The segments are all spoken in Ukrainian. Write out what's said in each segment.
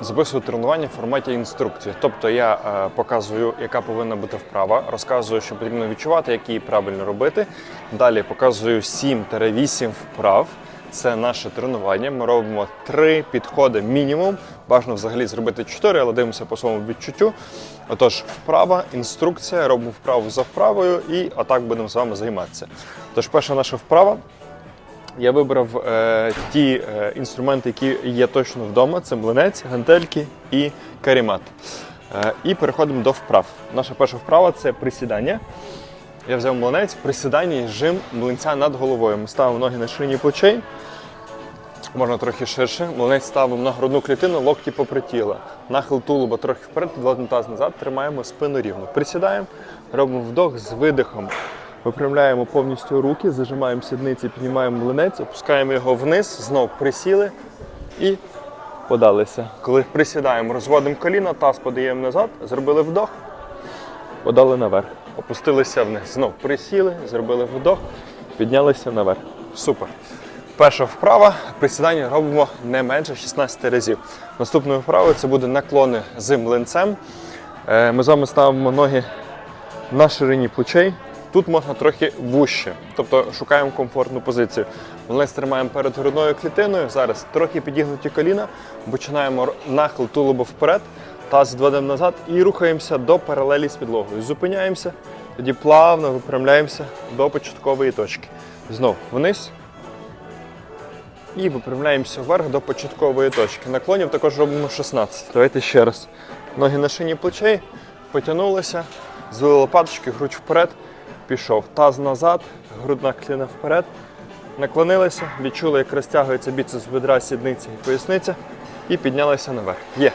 Записую тренування в форматі інструкції. Тобто я е, показую, яка повинна бути вправа, розказую, що потрібно відчувати, як її правильно робити. Далі показую 7-8 вправ. Це наше тренування. Ми робимо 3 підходи мінімум. Бажано взагалі зробити 4, але дивимося по своєму відчуттю. Отож, вправа, інструкція, робимо вправу за вправою і отак будемо з вами займатися. Тож, перша наша вправа я вибрав е, ті е, інструменти, які є точно вдома: це млинець, гантельки і карімат. Е, і переходимо до вправ. Наша перша вправа це присідання. Я взяв млинець, присідання і жим млинця над головою. Ми ставимо ноги на шині плечей, можна трохи ширше. Млинець ставимо на грудну клітину, локті попри тіло. Нахил тулуба трохи вперед, підводимо таз назад, тримаємо спину рівно. Присідаємо, робимо вдох з видихом. Випрямляємо повністю руки, зажимаємо сідниці, піднімаємо млинець, опускаємо його вниз, знов присіли і подалися. Коли присідаємо, розводимо коліна, таз подаємо назад, зробили вдох, подали наверх. Опустилися вниз. Знов присіли, зробили вдох, піднялися наверх. Супер. Перша вправа присідання робимо не менше 16 разів. Наступною вправою це буде наклони з млинцем. Е, Ми з вами ставимо ноги на ширині плечей. Тут можна трохи вужче, тобто шукаємо комфортну позицію. Млинець тримаємо перед грудною клітиною. Зараз трохи підігнуті коліна, починаємо нахил тулуба вперед, таз відведемо назад і рухаємося до паралелі з підлогою. Зупиняємося, тоді плавно випрямляємося до початкової точки. Знов вниз. І випрямляємося вверх до початкової точки. Наклонів також робимо 16. Давайте ще раз. Ноги на шині плечей, потягнулися, звели лопаточки, грудь вперед, пішов. Таз назад, грудна кліна вперед. Наклонилися, відчули, як розтягується біцепс бедра, сідниця і поясниця, і піднялися наверх. Є.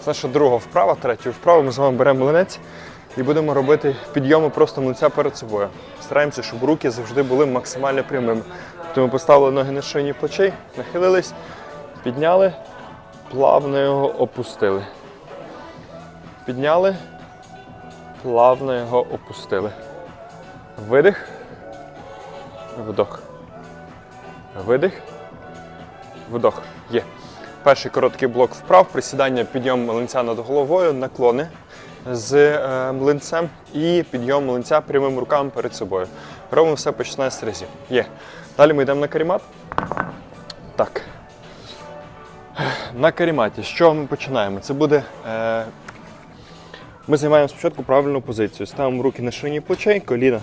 Це наша друга вправа, третю вправу. Ми з вами беремо млинець і будемо робити підйоми просто млинця перед собою. Стараємося, щоб руки завжди були максимально прямими. Ми поставили ноги на шині плечей, нахилились, підняли, плавно його опустили. Підняли, плавно його опустили. Видих, вдох. Видих, вдох. Є. Перший короткий блок вправ, присідання, підйом млинця над головою, наклони з е, млинцем і підйом млинця прямими руками перед собою. Робимо все по 16 разів. Є. Далі ми йдемо на карімат. Так. На каріматі. Чого ми починаємо? Це буде. Е, ми займаємо спочатку правильну позицію. Ставимо руки на шині плечей, коліна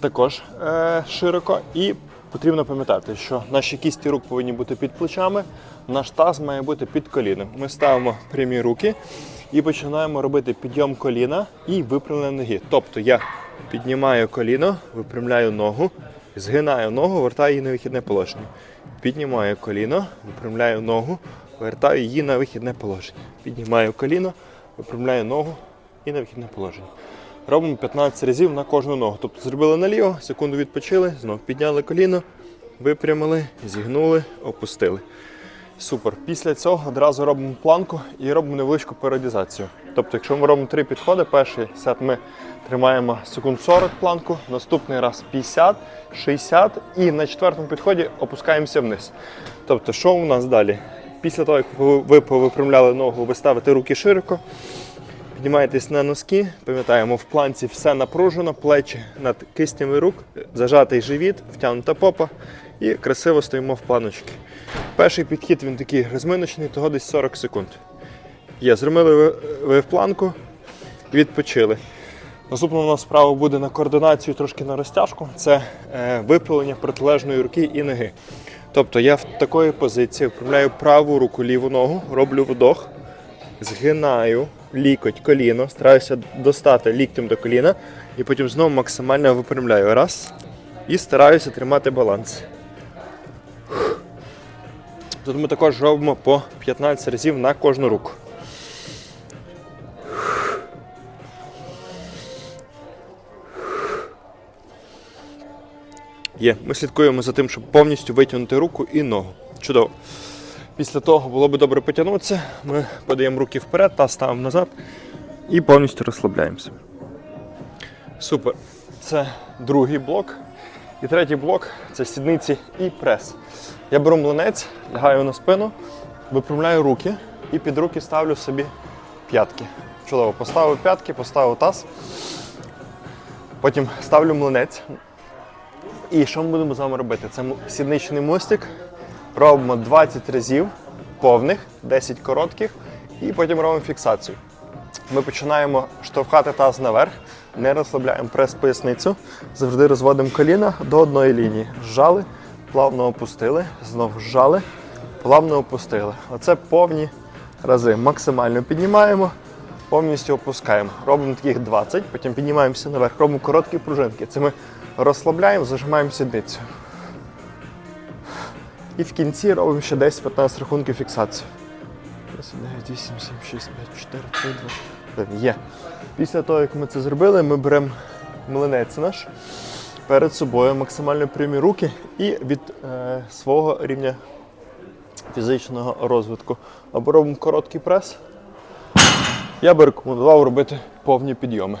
також е, широко. І потрібно пам'ятати, що наші кісті рук повинні бути під плечами, наш таз має бути під коліном. Ми ставимо прямі руки і починаємо робити підйом коліна і випрямлення ноги. Тобто я піднімаю коліно, випрямляю ногу, згинаю ногу, вертаю її на вихідне положення. Піднімаю коліно, випрямляю ногу, вертаю її на вихідне положення. Піднімаю коліно, випрямляю ногу і на вихідне положення. Робимо 15 разів на кожну ногу. Тобто зробили наліво, секунду відпочили, знов підняли коліно, випрямили, зігнули, опустили. Супер. Після цього одразу робимо планку і робимо невеличку періодизацію. Тобто, якщо ми робимо три підходи, перший сет ми тримаємо секунд 40 планку, наступний раз 50, 60 і на четвертому підході опускаємося вниз. Тобто, що у нас далі? Після того, як ви повипрямляли ногу, ви ставите руки широко, Піднімаєтесь на носки, пам'ятаємо, в планці все напружено, плечі над кистями рук, зажатий живіт, втягнута попа і красиво стоїмо в планочки. Перший підхід він такий розминочний, того десь 40 секунд. Є, зробили ви, в планку, відпочили. Наступна у нас справа буде на координацію, трошки на розтяжку. Це е, випилення протилежної руки і ноги. Тобто я в такої позиції вправляю праву руку, ліву ногу, роблю вдох, згинаю лікоть, коліно, стараюся достати ліктем до коліна і потім знову максимально випрямляю. Раз. І стараюся тримати баланс. Тут ми також робимо по 15 разів на кожну руку. Є. Ми слідкуємо за тим, щоб повністю витягнути руку і ногу. Чудово. Після того було би добре потягнутися. Ми подаємо руки вперед та ставимо назад і повністю розслабляємося. Супер. Це другий блок. І третій блок це сідниці і прес. Я беру млинець, лягаю на спину, випрямляю руки, і під руки ставлю собі п'ятки. Чудово, поставив п'ятки, поставив таз. Потім ставлю млинець. І що ми будемо з вами робити? Це сідничний мостик. Робимо 20 разів повних, 10 коротких, і потім робимо фіксацію. Ми починаємо штовхати таз наверх, не розслабляємо прес поясницю, завжди розводимо коліна до одної лінії. Зжали, плавно опустили, знову зжали, плавно опустили. Оце повні рази. Максимально піднімаємо, повністю опускаємо. Робимо таких 20, потім піднімаємося наверх, робимо короткі пружинки. Це ми розслабляємо, зажимаємо сідницю. І в кінці робимо ще 10-15 рахунків фіксації. 9, 8, 7, 6, 5, 4, 3, 2, 1. Є. Після того, як ми це зробили, ми беремо млинець наш перед собою, максимально прямі руки і від е, свого рівня фізичного розвитку. Або робимо короткий прес. Я би рекомендував робити повні підйоми.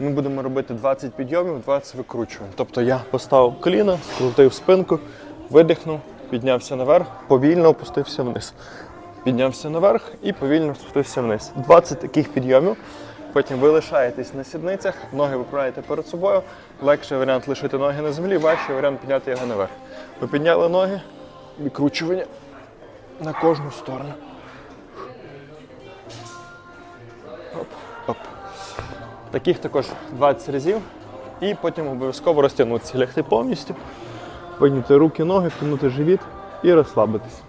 Ми будемо робити 20 підйомів, 20 викручувань. Тобто я поставив коліна, скрутив спинку, видихнув, піднявся наверх, повільно опустився вниз. Піднявся наверх і повільно спустився вниз. 20 таких підйомів. Потім ви лишаєтесь на сідницях, ноги виправляєте перед собою. Легший варіант лишити ноги на землі, важчий варіант підняти його наверх. Ви підняли ноги, відкручування на кожну сторону. Оп, оп. Таких також 20 разів. І потім обов'язково розтягнутися, лягти повністю, вийняти руки, ноги, втягнути живіт і розслабитись.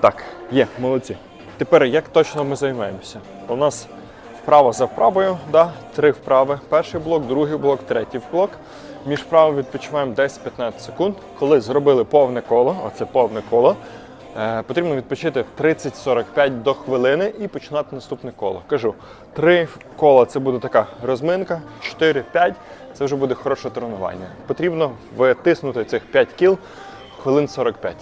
Так, є, молодці. Тепер як точно ми займаємося? У нас вправо за вправою, да, три вправи. Перший блок, другий блок, третій блок. Між вправами відпочиваємо 10-15 секунд. Коли зробили повне коло, оце повне коло, е, потрібно відпочити 30-45 до хвилини і починати наступне коло. Кажу, три кола це буде така розминка, 4-5 це вже буде хороше тренування. Потрібно втиснути цих 5 кіл хвилин 45.